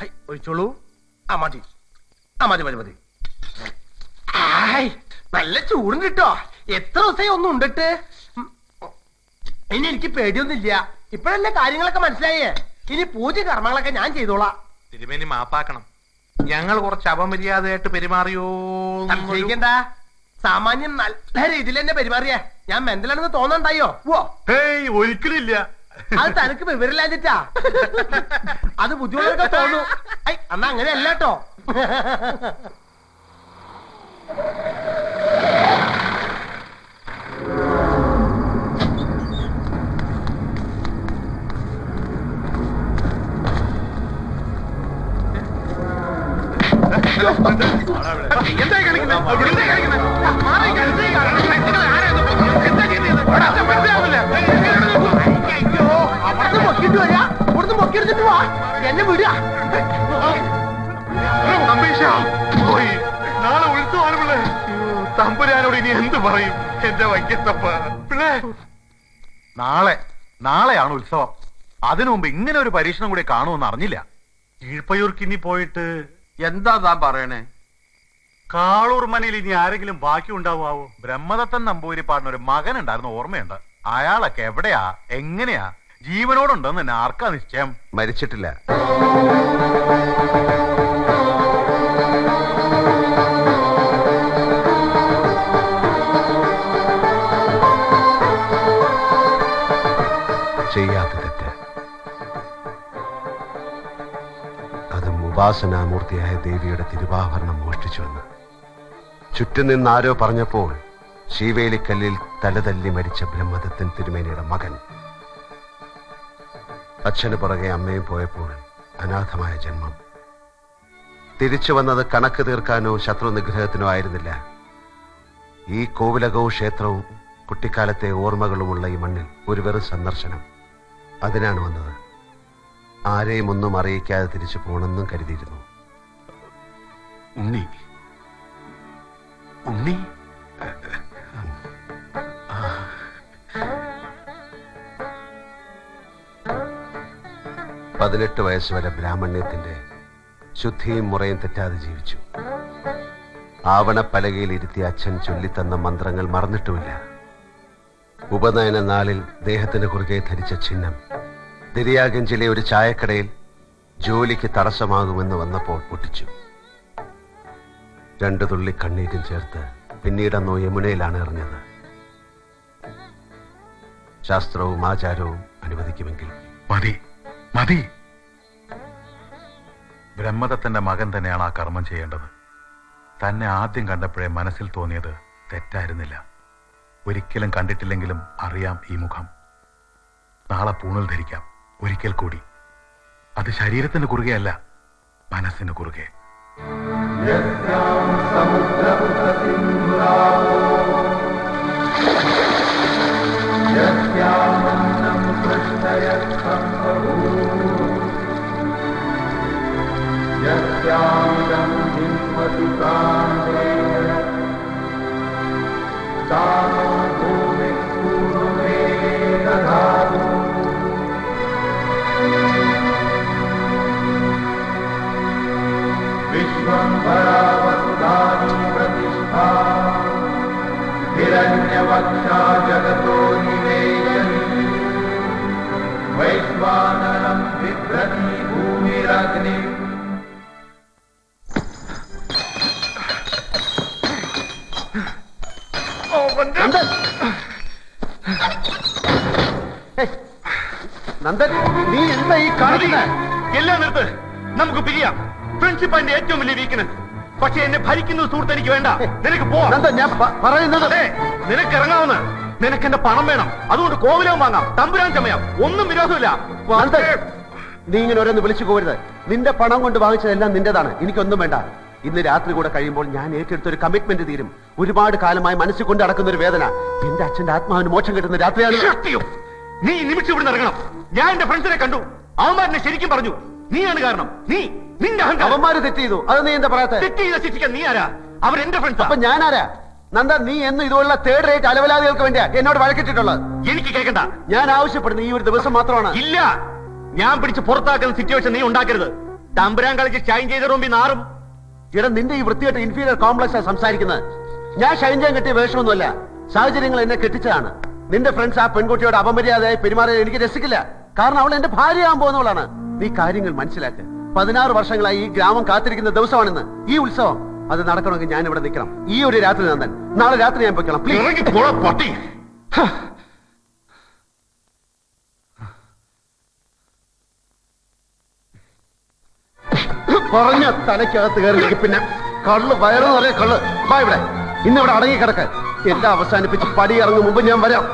High, ഒഴിച്ചോളൂ. ആ മതി. ആ മതി മതി മതി. ആയ് നല്ല ചൂടും കിട്ടോ. എത്ര ദിവസമായി ഒന്നും ഉണ്ടിട്ട്? ഉം. ഇനി എനിക്ക് പേടിയൊന്നുമില്ല. ഇപ്പോഴല്ലേ കാര്യങ്ങളൊക്കെ മനസ്സിലായേ? ഇനി പൂജ കർമ്മങ്ങളൊക്കെ ഞാൻ ചെയ്തോളാം. തിരുമേനി മാപ്പാക്കണം. ഞങ്ങൾ കുറച്ച് അപമര്യാദയായിട്ട് പെരുമാറിയോ സംശയിക്കണ്ട. സാമാന്യം നല്ല രീതിയിൽ തന്നെ പെരുമാറിയേ. ഞാൻ മെന്റലാണെന്ന് തോന്നണ്ടായോ? ഓ ഹേയ് ഒരിക്കലില്ല അത് തനിക്ക് വിവരില്ലാഞ്ഞിട്ടാ അത് ബുദ്ധിമുട്ടൊക്കെ തോന്നു. അന്നാ അങ്ങനെയല്ലോ പോയി. നാളെ തമ്പുരാനോട് ഇനി എന്ത് പറയും? എന്റെ വൈക്കത്തപ്പ. നാളെ നാളെയാണ് ഉത്സവം. അതിനു മുമ്പ് ഇങ്ങനെ ഒരു പരീക്ഷണം കൂടി കാണുമെന്ന് അറിഞ്ഞില്ല. കീഴ്പയൂർക്ക് ഇനി പോയിട്ട് എന്താ താൻ പറയണേ? കാളൂർ മനയിൽ ഇനി ആരെങ്കിലും ബാക്കി ഉണ്ടാവുമാവോ? ബ്രഹ്മദത്തൻ നമ്പൂരിപ്പാടിന് ഒരു മകൻ ഉണ്ടായിരുന്നു ഓർമ്മയുണ്ട്. അയാളൊക്കെ എവിടെയാ? എങ്ങനെയാ? ജീവനോടുണ്ടെന്ന് തന്നെ ആർക്കാ നിശ്ചയം? മരിച്ചിട്ടില്ല. ചെയ്യാത്ത തെറ്റ്. അത് ഉപാസനാമൂർത്തിയായ ദേവിയുടെ തിരുവാഭരണം മോഷ്ടിച്ചുവെന്ന്. ചുറ്റും നിന്നാരോ പറഞ്ഞപ്പോൾ ശീവേലിക്കല്ലിൽ തലതല്ലി മരിച്ച ബ്രഹ്മദത്തൻ തിരുമേനിയുടെ മകൻ അച്ഛന് പുറകെ അമ്മയും പോയപ്പോൾ അനാഥമായ ജന്മം. തിരിച്ചു വന്നത് കണക്ക് തീർക്കാനോ ശത്രു നിഗ്രഹത്തിനോ ആയിരുന്നില്ല. ഈ കോവിലകവും ക്ഷേത്രവും കുട്ടിക്കാലത്തെ ഓർമ്മകളുമുള്ള ഈ മണ്ണിൽ ഒരു വെറു സന്ദർശനം. അതിനാണ് വന്നത്. ആരെയും ഒന്നും അറിയിക്കാതെ തിരിച്ചു പോകണമെന്നും കരുതിയിരുന്നു. ഉണ്ണി. ഉണ്ണി? പതിനെട്ട് വയസ്സ് വരെ ബ്രാഹ്മണ്യത്തിന്റെ ശുദ്ധിയും മുറയും തെറ്റാതെ ജീവിച്ചു. ആവണപ്പലകയിൽ ഇരുത്തി അച്ഛൻ ചൊല്ലിത്തന്ന മന്ത്രങ്ങൾ മറന്നിട്ടുമില്ല. ഉപനയന നാളിൽ ദേഹത്തിന് കുറുകെ ധരിച്ച ചിഹ്നം. ദരിയാഗഞ്ചിലെ ഒരു ചായക്കടയിൽ ജോലിക്ക് തടസ്സമാകുമെന്ന് വന്നപ്പോൾ പൊട്ടിച്ചു. രണ്ടു തുള്ളി കണ്ണീരും ചേർത്ത് പിന്നീടന്നോ യമുനയിലാണ് എറിഞ്ഞത്. ശാസ്ത്രവും ആചാരവും അനുവദിക്കുമെങ്കിൽ മതി. മതി. ബ്രഹ്മദത്തന്റെ മകൻ തന്നെയാണ് ആ കർമ്മം ചെയ്യേണ്ടത്. തന്നെ ആദ്യം കണ്ടപ്പോഴേ മനസ്സിൽ തോന്നിയത് തെറ്റായിരുന്നില്ല. ഒരിക്കലും കണ്ടിട്ടില്ലെങ്കിലും അറിയാം ഈ മുഖം. നാളെ പൂണൽ ധരിക്കാം. ഒരിക്കൽ കൂടി. അത് ശരീരത്തിന് കുറുകെയല്ല മനസ്സിന് കുറുകെ. यस्यामिदं हिन्वति कामेन कामो എന്നെ ഭരിക്കുന്ന സുഹൃത്ത് എനിക്ക് വേണ്ട. നിനക്ക് പോവാം ഞാൻ പറയുന്നത്? നിനക്ക് ഇറങ്ങാവുന്ന നിനക്ക് എന്റെ പണം വേണം. അതുകൊണ്ട് കോവിലവും വാങ്ങാം തമ്പുരാൻ ചമയാം. ഒന്നും വിരോധമില്ല. നീ ഇങ്ങനെ ഓരോന്ന് വിളിച്ചു പോകരുത് നിന്റെ പണം കൊണ്ട് വാങ്ങിച്ചതെല്ലാം നിന്റേതാണ്. എനിക്കൊന്നും വേണ്ട. ഇന്ന് രാത്രി കൂടെ കഴിയുമ്പോൾ ഞാൻ ഏറ്റെടുത്ത ഒരു കമ്മിറ്റ്മെന്റ് തീരും. ഒരുപാട് കാലമായി മനസ്സിൽ കൊണ്ട് നടക്കുന്ന ഒരു വേദന. എന്റെ അച്ഛന്റെ ആത്മാവിന് മോശം കിട്ടുന്ന രാത്രിയാണ്. നീ നിമിഷം ഇവിടെ ഇറങ്ങണം. ഞാൻ എന്റെ ഫ്രണ്ട്സിനെ കണ്ടു. അവന്മാരനെ ശരിക്കും പറഞ്ഞു. നീയാണ് കാരണം. നീ. നിന്റെ അവന്മാര് തെറ്റ് ചെയ്തു. അത് നീ എന്താ പറയാത്ത? തെറ്റ് ചെയ്ത ശിക്ഷിക്കാൻ നീ ആരാ? അവർ എന്റെ ഫ്രണ്ട്സാ അപ്പൊ ഞാനാരാ? നന്ദ നീ എന്ന് ഇതുപോലുള്ള തേർഡ് റേറ്റ് അലവലാദികൾക്ക് വേണ്ടിയാ എന്നോട് വഴക്കിട്ടിട്ടുള്ളത്. എനിക്ക് കേൾക്കണ്ട ഞാൻ ആവശ്യപ്പെടുന്ന ഈ ഒരു ദിവസം മാത്രമാണ്. ഇല്ല. ഞാൻ പിടിച്ച് പുറത്താക്കുന്ന സിറ്റുവേഷൻ നീ ഉണ്ടാക്കരുത്. തമ്പുരാൻ കളിച്ച് ഷൈൻ ചെയ്ത റൂമിൽ നാറും. ഇവിടെ നിന്റെ ഈ വൃത്തിയായിട്ട് ഇൻഫീരിയർ കോംപ്ലക്സ് ആണ് സംസാരിക്കുന്നത്. ഞാൻ ഷൈൻ ചെയ്യാൻ കിട്ടിയ വേഷമൊന്നുമല്ല. സാഹചര്യങ്ങൾ എന്നെ കെട്ടിച്ചതാണ്. നിന്റെ ഫ്രണ്ട്സ് ആ പെൺകുട്ടിയോട് അപമര്യാദയായി പെരുമാറിയത് എനിക്ക് രസിക്കില്ല. കാരണം അവൾ എന്റെ ഭാര്യയാകാൻ പോകുന്നവളാണ്. നീ കാര്യങ്ങൾ മനസ്സിലാക്ക്. പതിനാറ് വർഷങ്ങളായി ഈ ഗ്രാമം കാത്തിരിക്കുന്ന ദിവസമാണെന്ന്. ഈ ഉത്സവം അത് നടക്കണമെങ്കിൽ ഞാൻ ഇവിടെ നിൽക്കണം. ഈ ഒരു രാത്രി നന്ദൻ നാളെ രാത്രി ഞാൻ പൊയ്ക്കണം പ്ലീസ് പറഞ്ഞ തലയ്ക്കകത്ത് കയറി പിന്നെ. കള്ള് വയറ് നിറയെ കള്ള്. വാ ഇവിടെ. ഇന്നിവിടെ അടങ്ങി കിടക്ക്. എല്ലാം അവസാനിപ്പിച്ച് പടി ഇറങ്ങും മുമ്പ് ഞാൻ വരാം.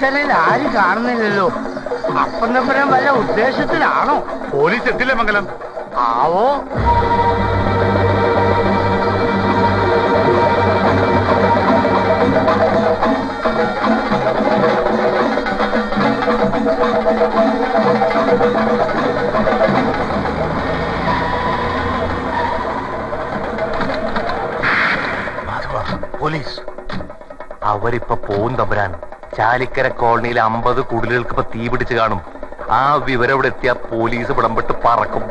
പുഴക്കരയിൽ ആരും കാണുന്നില്ലല്ലോ? അപ്പം തമ്പുരാൻ വല്ല ഉദ്ദേശത്തിലാണോ? പോലീസ് എത്തില്ല മംഗലം? ആവോ? പോലീസ്. അവരിപ്പോ പോവും തമ്പുരാൻ. ചാലിക്കര കോളനിയിൽ അമ്പത് കുടിലുകൾക്ക് ഇപ്പൊ തീ പിടിച്ച് കാണും. ആ വിവരം ഇവിടെ എത്തിയ പോലീസ് വിടംപെട്ട് പറക്കും.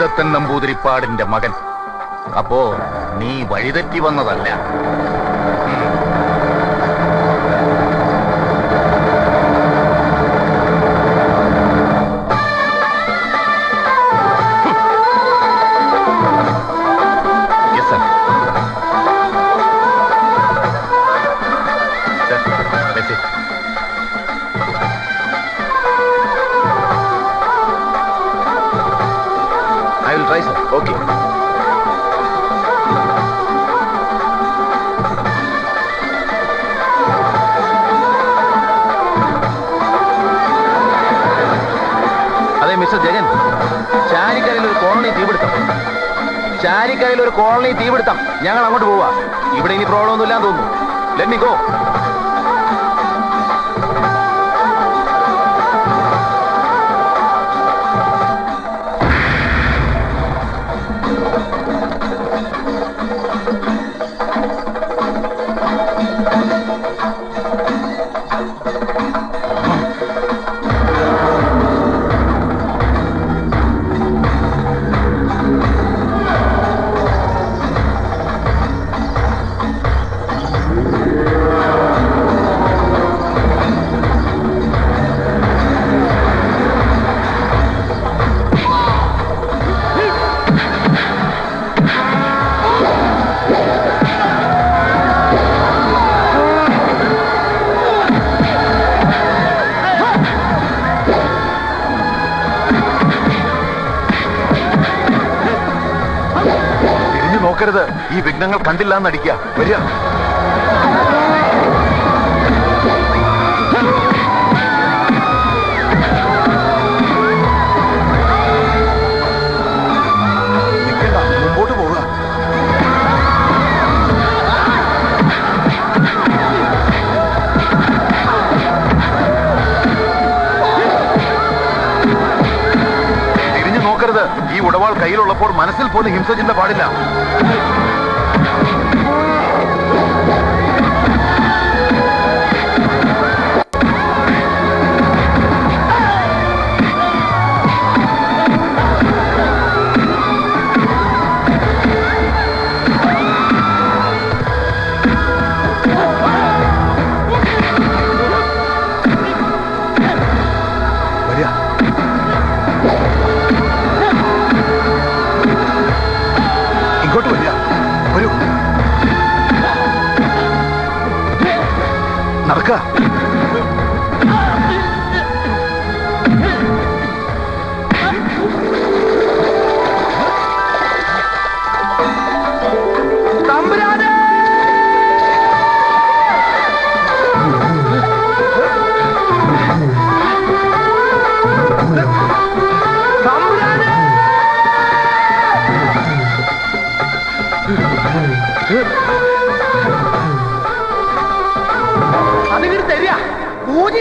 കാളൂർ നമ്പൂതിരിപ്പാടിന്റെ മകൻ. അപ്പോ നീ വഴിതെറ്റി വന്നതല്ല. ചാരിക്കരയിൽ ഒരു കോളനി തീപിടുത്തം. ഞങ്ങൾ അങ്ങോട്ട് പോവാ. ഇവിടെ ഇനി പ്രോബ്ലം ഒന്നും ഇല്ലാന്ന് തോന്നുന്നു. ലെറ്റ് മീ ഗോ വിഘ്നങ്ങൾ കണ്ടില്ല എന്നടിക്കുക വരിക. ഈ ഉടവാൾ കയ്യിലുള്ളപ്പോൾ മനസ്സിൽ പോലും ഹിംസ ചിന്ത പാടില്ല.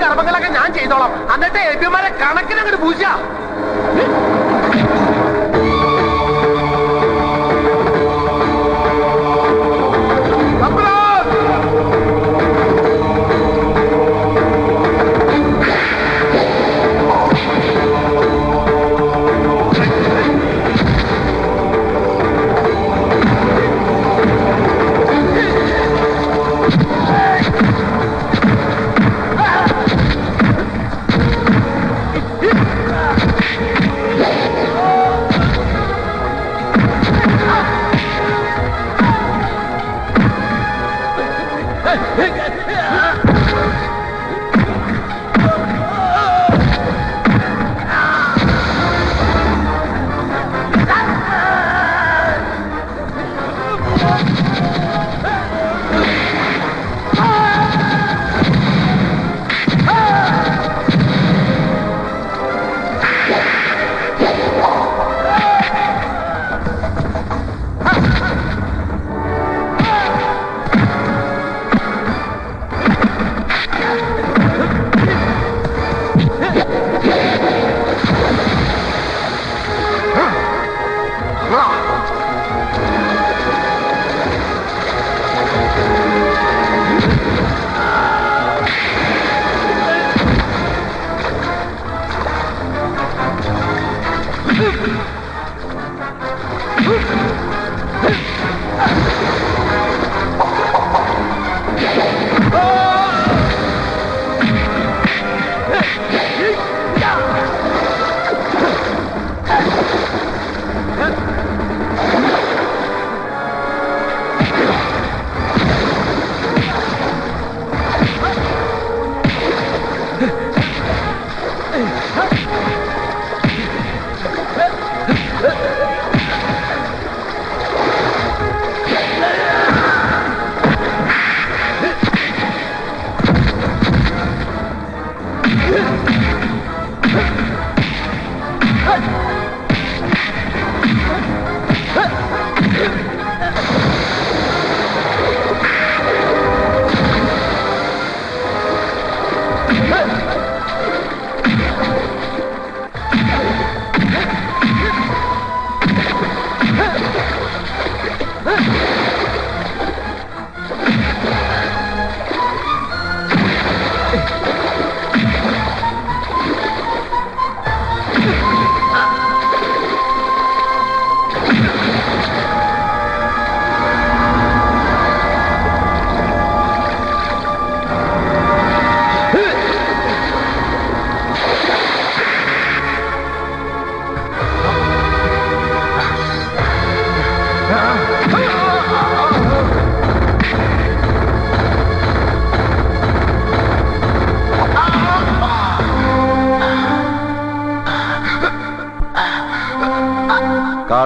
കർമ്മങ്ങളൊക്കെ ഞാൻ ചെയ്തോളാം. എന്നിട്ട് എബിമാരെ കണക്കിനങ്ങോട്ട് പൂജ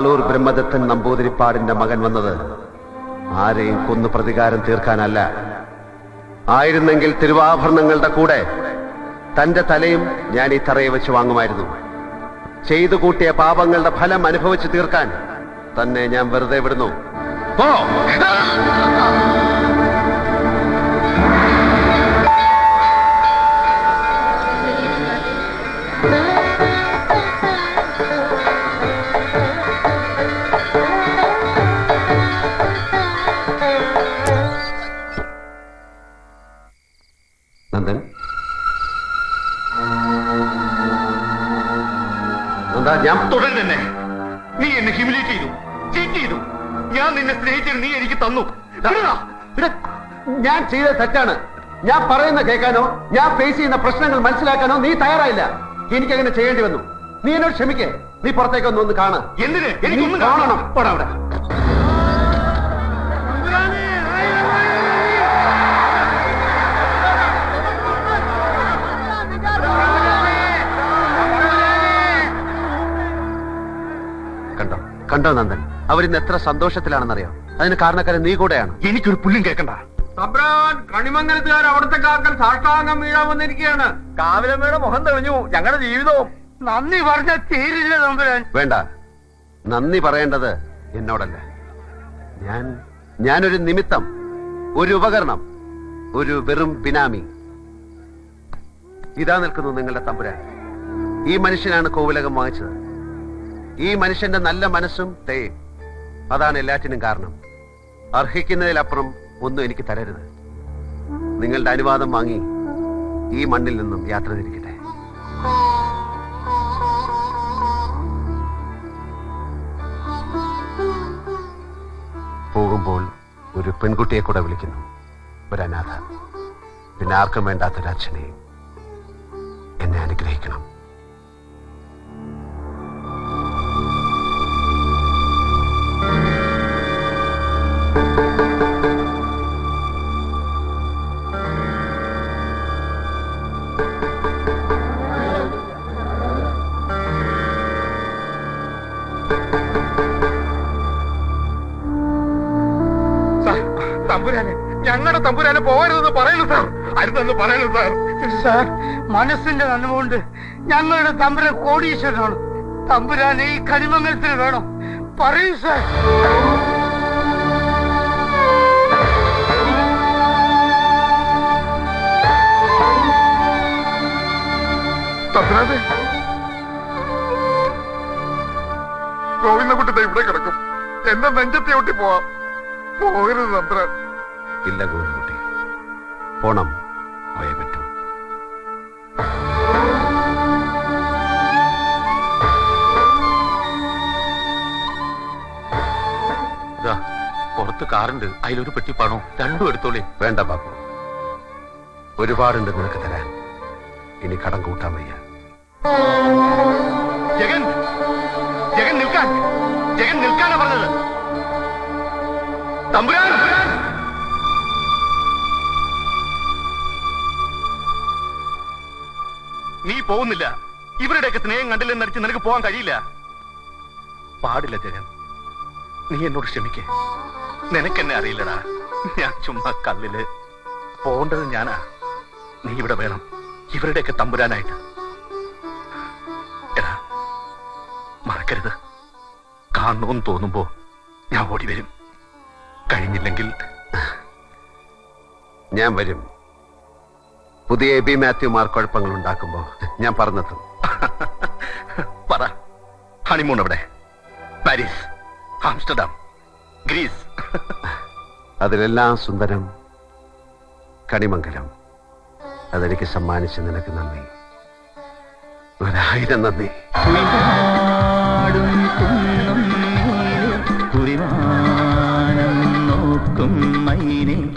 കാളൂർ ബ്രഹ്മദത്തൻ നമ്പൂതിരിപ്പാടിന്റെ മകൻ വന്നത് ആരെയും കൊന്നു പ്രതികാരം തീർക്കാനല്ല. ആയിരുന്നെങ്കിൽ തിരുവാഭരണങ്ങളുടെ കൂടെ തന്റെ തലയും ഞാൻ ഈ തറയെ വെച്ച് വാങ്ങുമായിരുന്നു. ചെയ്തു കൂട്ടിയ പാപങ്ങളുടെ ഫലം അനുഭവിച്ചു തീർക്കാൻ തന്നെ ഞാൻ വെറുതെ വിടുന്നു. പോ! നീ എനിക്ക് തന്നു. ഞാൻ ചെയ്ത തെറ്റാണ്. ഞാൻ പറയുന്ന കേൾക്കാനോ ഞാൻ ഫേസ് ചെയ്യുന്ന പ്രശ്നങ്ങൾ മനസ്സിലാക്കാനോ നീ തയ്യാറായില്ല. എനിക്ക് അങ്ങനെ ചെയ്യേണ്ടി വന്നു. നീ എന്നോട് ക്ഷമിക്കേ. നീ പുറത്തേക്ക് ഒന്ന് ഒന്ന് കാണാ. എന്തിന്? എനിക്കൊന്നും കാണണം. അവിടെ. കണ്ടോ? കണ്ടോ നന്ദൻ? അവരിന്ന് എത്ര സന്തോഷത്തിലാണെന്നറിയോ? അതിന് കാരണക്കാരൻ നീ കൂടെയാണ്. എനിക്കൊരു പുല്ലും കേൾക്കണ്ട തമ്പ്രാൻ കണിമംഗലത്തുകാർ അവിടുത്തെ കാക്കൽ സാഷ്ടാംഗം വീഴാൻ വന്നിരിക്കുകയാണ് കാവിലമ്മയുടെ മുഖം തെളിഞ്ഞു. ഞങ്ങളുടെ ജീവിതവും. നന്ദി പറഞ്ഞ തീരില്ല തമ്പുരാൻ. വേണ്ട. നന്ദി പറയേണ്ടത് എന്നോടല്ല. ഞാൻ ഞാനൊരു നിമിത്തം ഒരു ഉപകരണം ഒരു വെറും ബിനാമി. ഇതാ നിൽക്കുന്നു നിങ്ങളുടെ തമ്പുരാൻ. ഈ മനുഷ്യനാണ് കോവിലകം വാങ്ങിച്ചത്. ഈ മനുഷ്യന്റെ നല്ല മനസ്സും തേയും അതാണ് എല്ലാറ്റിനും കാരണം. അർഹിക്കുന്നതിലപ്പുറം ഒന്നും എനിക്ക് തരരുത്. നിങ്ങളുടെ അനുവാദം വാങ്ങി ഈ മണ്ണിൽ നിന്നും യാത്ര തിരിക്കട്ടെ. പോകുമ്പോൾ ഒരു പെൺകുട്ടിയെ കൂടെ വിളിക്കുന്നു. ഒരു അനാഥ. പിന്നെ ആർക്കും വേണ്ടാത്തൊരു അച്ഛനെയും എന്നെ അനുഗ്രഹിക്കണം. തമ്പുരാനെ പോകരുതെന്ന് പറയുന്നു സാർ. അരുതെന്ന് പറയുന്നു സാർ. സാർ മനസ്സിന്റെ നന്മകൊണ്ട് ഞങ്ങളുടെ തമ്പുരാൻ കോടീശ്വരനാണ്. തമ്പുരാനെ ഈ കരിമംഗലത്തിന് വേണം. പറയൂ സാർ. തമ്പുരാനെ. ഗോവിന്ദകുട്ടി ഇവിടെ കിടക്കും. എന്റെ നെഞ്ചത്തെ ഒട്ടി പോവാം. പോകരുത് തമ്പുരാൻ. ഇല്ല ഗോവിന്ദകുട്ടി പോണം പോയേ പറ്റൂ. പുറത്ത് കാറുണ്ട്. അതിലൊരു പെട്ടി പണോ രണ്ടും എടുത്തോളേ. വേണ്ട ബാബു ഒരുപാടുണ്ട് നിനക്ക് തരാൻ. ഇനി കടം കൂട്ടാൻ വയ്യ. ജഗൻ ജഗൻ നിൽക്കാൻ. ജഗൻ നിൽക്കാനാ പറഞ്ഞത്. തമ്പുരാൻ! നീ പോകുന്നില്ല. ഇവരുടെയൊക്കെ സ്നേഹം കണ്ടില്ലെന്ന് നടിച്ച് നിനക്ക് പോകാൻ കഴിയില്ല. പാടില്ല ജഗൻ. നീ എന്നോട് ക്ഷമിക്കേ. നിനക്കെന്നെ അറിയില്ലടാ. ഞാൻ ചുമ്മാ കല്ലിൽ പോകേണ്ടത് ഞാനാ. നീ ഇവിടെ വേണം. ഇവരുടെയൊക്കെ തമ്പുരാനായിട്ട്. എടാ മറക്കരുത്. കാണണമെന്ന് തോന്നുമ്പോ ഞാൻ ഓടി വരും. കഴിഞ്ഞില്ലെങ്കിൽ ഞാൻ വരും. പുതിയ എ ബി മാത്യു മാർ കുഴപ്പങ്ങൾ ഞാൻ പറഞ്ഞെത്തും. പറ. ഹണിമൂൺ അവിടെ പാരീസ് ആംസ്റ്റർഡാം ഗ്രീസ് അതിലെല്ലാം സുന്ദരം കണിമംഗലം. അതെനിക്ക് സമ്മാനിച്ച് നിനക്ക് നന്ദി. ഒരായിരം നന്ദി. നോക്കും മൈനെ.